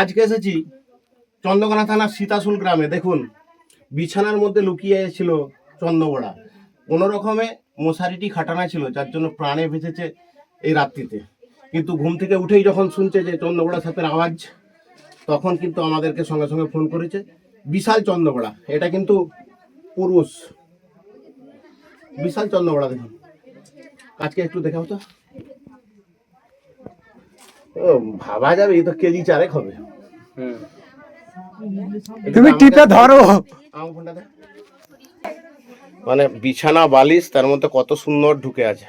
আজকে এসেছি চন্দ্রকোনা থানার সীতাশুল গ্রামে। দেখুন, বিছানার মধ্যে লুকিয়ে ছিল চন্দ্রবড়া কোনো রকমে মশারিটি খাটানো ছিল, যার জন্য প্রাণে ভেসেছে এই রাত্রিতে। কিন্তু ঘুম থেকে উঠেই যখন শুনছে যে চন্দ্রবড়া সাপের আওয়াজ, তখন কিন্তু আমাদেরকে সঙ্গে সঙ্গে ফোন করেছে, বিশাল চন্দ্রবড়া এটা কিন্তু পুরুষ। বিশাল চন্দ্রবড়া দেখুন। আজকে একটু দেখাও তো। ও ভাবা যাবে এই তো কেজি চারেক হবে। তুমি টিপে ধরো। মানে বিছানা বালিশ তার মধ্যে কত সুন্দর ঢুকে আছে।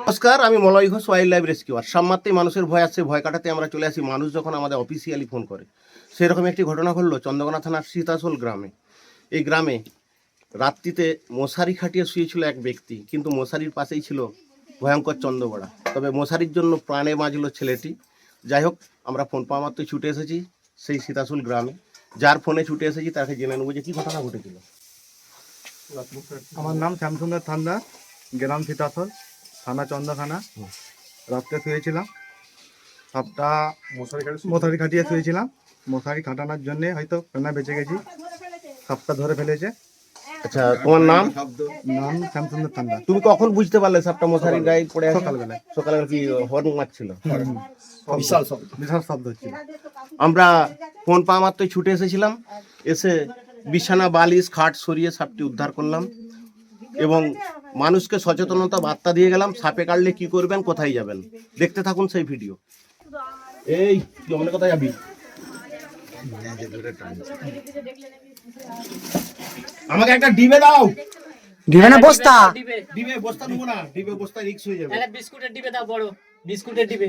নমস্কার আমি Malay Ghosh wild life rescuer সামমাত্রেই মানুষের ভয় আসছে ভয় কাটাতে আমরা চলে আসি। মানুষ যখন আমাদের অফিসিয়ালি ফোন করে। সেরকম একটি ঘটনা ঘটলো চন্দ্রকোনা থানার সীতাসোল গ্রামে। এই গ্রামে রাত্রিতে মশারি খাটিয়ে শুয়েছিল এক ব্যক্তি কিন্তু মশারির পাশেই ছিল ভয়ঙ্কর চন্দ্রবড়া তবে মশারির জন্য প্রাণে বাঁচল ছেলেটি। যাই হোক আমরা ফোন পাওয়া মাত্রই ছুটে এসেছি সেই সীতাসুল গ্রামে। যার ফোনে ছুটে এসেছি তাকে জেনে নেব যে কী ঘটনা ঘটেছিল। আমার নাম শ্যামসুন্দর থান্ডা গ্রাম সীতাফল থানা চন্দ্রখানা। রাত্রে শুয়েছিলাম। সাপটা মশারি মশারি খাটিয়ে শুয়েছিলাম। মশারি খাটানোর জন্যে হয়তো ফেনা বেঁচে গেছি। সাপটা ধরে ফেলেছে। আচ্ছা তোমার নাম? নাম শ্যামসুন্দর থান্ডা তুমি কখন বুঝতে পারলে সাপটা মশারির গায়ে পড়ে আছে? সকালবেলায়। সকালবেলা কি হর্ন মারছিল? বিশাল শব্দ। বিশাল শব্দ হচ্ছিল। আমরা ফোন পা মাত্রই ছুটে এসেছিলাম। এসে বিছানা বালিশ খাট সরিয়ে সাপটি উদ্ধার করলাম এবং মানুষকে সচেতনতা বার্তা দিয়ে গেলাম সাপে কাটলে কি করবেন কোথায় যাবেন? দেখতে থাকুন সেই ভিডিও এই কোথায় যাবি আমাকে একটা ডিবে দাও। দিবে না বস্তা? ডিবে ডিবে। বস্তা নেব না। ডিবে বস্তা রিক্স হয়ে যাবে। তাহলে বিস্কুটের ডিবে দাও বড়। বিস্কুটের ডিবে।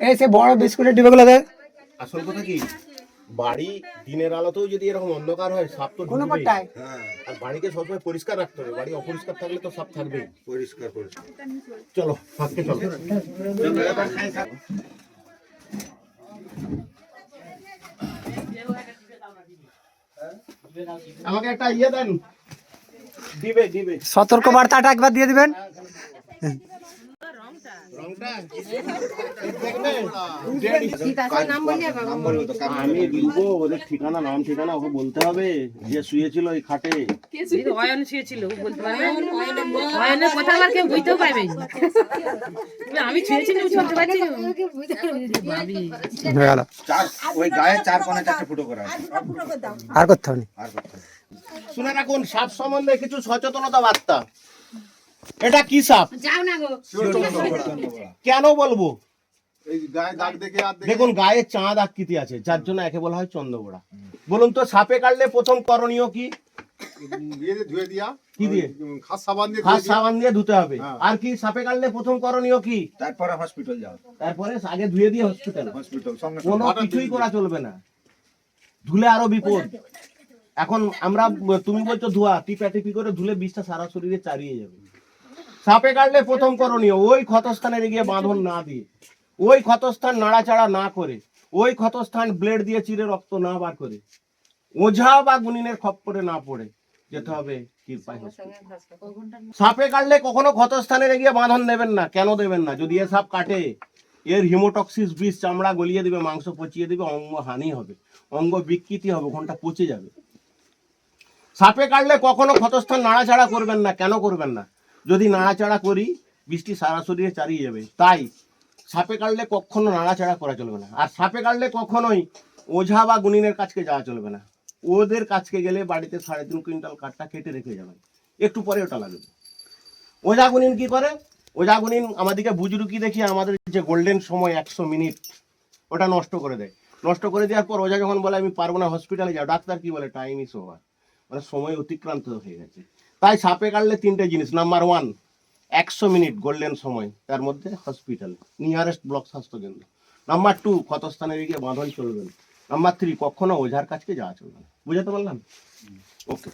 এই সে বড় বিস্কুটের ডিবেগুলো দেয় আসল কথা কি? বাড়ি দিনের আলোতেও যদি এরকম অন্ধকার হয় সাপ তো কোনো। পাটায় আর বাড়িকে সবসময় পরিষ্কার রাখতে হবে। বাড়ি অপরিষ্কার থাকলে তো সাপ থাকবেই। পরিষ্কার পরিষ্কার। চলো ফাঁককে চলো। আমাকে একটা ইয়ে দেন। দিবে দিবে। সতর্ক বার্তাটা একবার দিয়ে দিবেন। রংটা দেখবে আমি দিব ওদের ঠিকানা নাম ঠিকানা ওকে বলতে হবে যে শুয়েছিল ওই খাটে অয়ন শুয়েছিল বলতে পারবে অয়নের কথা আবার কেউ বুঝতেও পারবে না। বলে, আমি শুয়েছিলাম শুনতে পাচ্ছি ভাবি গেল চার ওই গায়ে চার কোণে চারটে ফুটো করা আর করতে হবে। আর করতে হবে। শুনে রাখুন সাপ সম্বন্ধে কিছু সচেতনতা বার্তা এটা কি সাপ? কেন বলব? এই গায়ে দাগ দেখে আর দেখে দেখুন গায়ে চাঁদ আকৃতি আছে যার জন্য একে বলা হয় চন্দ্রগোড়া বলুন তো সাপে কাটলে প্রথম করণীয় কি? দিয়ে দিয়ে ধুয়ে দিয়া কি দিয়ে? খাস সাবান দিয়ে খাস সাবান দিয়ে ধুতে হবে। হ্যাঁ। আর কি সাপে কাটলে প্রথম করণীয় কি? তারপরে হসপিটাল যাও। তারপরে আগে ধুয়ে দিয়ে হসপিটাল হসপিটাল কোনো কিছুই করা চলবে না। ধুলে আরও বিপদ। এখন আমরা তুমি বলছো ধোয়া টিপা টিপি করে ধুলে বিষটা সারা শরীরে চারিয়ে যাবে। সাপে কাটলে প্রথম করণীয় ওই ক্ষতস্থানে গিয়ে বাঁধন না দিয়ে ওই ক্ষতস্থান নাড়াচাড়া না করে ওই ক্ষতস্থান ব্লেড দিয়ে চিরে রক্ত না বার করে ওঝা বা গুনিনের খপ্পরে না পড়ে যেতে হবে সাপে কাটলে কখনো ক্ষতস্থানে গিয়ে বাঁধন দেবেন না কেন দেবেন না? যদি এ সাপ কাটে এর হিমোটক্সিস বিষ চামড়া গলিয়ে দিবে মাংস পচিয়ে দিবে অঙ্গ হানি হবে অঙ্গ বিকৃতি হবে ঘণ্টা পচে যাবে। সাপে কাটলে কখনো ক্ষতস্থান নাড়াচাড়া করবেন না কেন করবেন না? যদি নাড়াচাড়া করি, বৃষ্টি সারা শরীরে চারিয়ে যাবে। তাই সাপে কাটলে কখনো নাড়াচাড়া করা চলবে না। আর সাপে কাটলে কখনোই ওঝা বা গুনিনের কাছকে যাওয়া চলবে না। ওদের কাছকে গেলে বাড়িতে সাড়ে তিন কুইন্টাল কাঠটা কেটে রেখে যাবেন একটু পরে ওটা লাগবে। ওঝা গুনিন কি করে? ওঝা গুনিন আমাদেরকে বুজরুকি দেখিয়ে আমাদের যে গোল্ডেন সময় একশো মিনিট, ওটা নষ্ট করে দেয়। নষ্ট করে দেওয়ার পর ওঝা যখন বলে, আমি পারব না, হসপিটালে যাও। ডাক্তার কি বলে টাইম ইস ওভার মানে সময় অতিক্রান্ত হয়ে গেছে। তাই সাপে কাটলে তিনটে জিনিস নাম্বার ওয়ান একশো মিনিট গোল্ডেন সময় তার মধ্যে হসপিটাল নিয়ারেস্ট ব্লক স্বাস্থ্য কেন্দ্র। নাম্বার টু ক্ষত স্থানে গিয়ে বাঁধন চলবেন নাম্বার থ্রি কখনো ওঝার কাছকে যাওয়া চলবে না। বুঝাতে পারলাম? ওকে